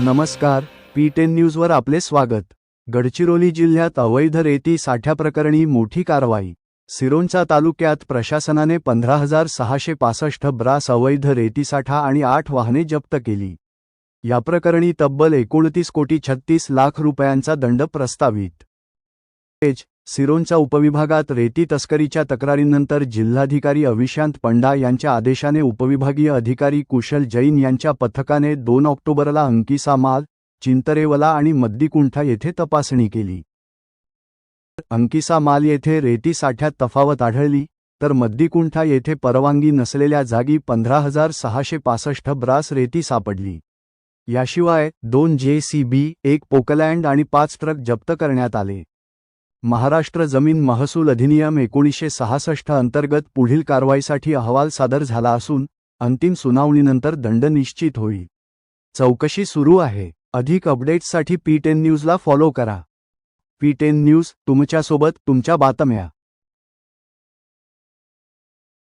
नमस्कार P ten न्यूजवर आपले स्वागत. गडचिरोली जिल्ह्यात अवैध रेती साठ्याप्रकरणी मोठी कारवाई. सिरोंचा तालुक्यात प्रशासनाने पंधरा हजार सहाशे पासष्ट ब्रास अवैध रेतीसाठा आणि आठ वाहने जप्त केली. याप्रकरणी तब्बल एकोणतीस कोटी छत्तीस लाख रुपयांचा दंड प्रस्तावित. एच. सिरोंचा उपविभागात रेती तस्करीच्या तक्रारींनंतर जिल्हाधिकारी अविशांत पंडा यांच्या आदेशाने उपविभागीय अधिकारी कुशल जैन यांच्या पथकाने दोन ऑक्टोबरला अंकिसा माल चिंतरेवला आणि मद्दीकुंठा येथे तपासणी केली. अंकिसा माल येथे रेती साठ्यात तफावत आढळली तर मद्दीकुंठा येथे परवानगी नसलेल्या जागी पंधरा हजार सहाशे पासष्ट ब्रास रेती सापडली. याशिवाय दोन जे सी बी एक पोकलँड आणि पाच ट्रक जप्त करण्यात आले. महाराष्ट्र जमीन महसूल अधिनियम एकोणीसशे सहासष्ट अंतर्गत पुढील कारवाईसाठी अहवाल सादर झाला असून अंतिम सुनावणीनंतर दंड निश्चित होईल. चौकशी सुरू आहे. अधिक अपडेट्ससाठी पी टेन न्यूजला फॉलो करा. पी टेन न्यूज तुमच्यासोबत तुमच्या बातम्या.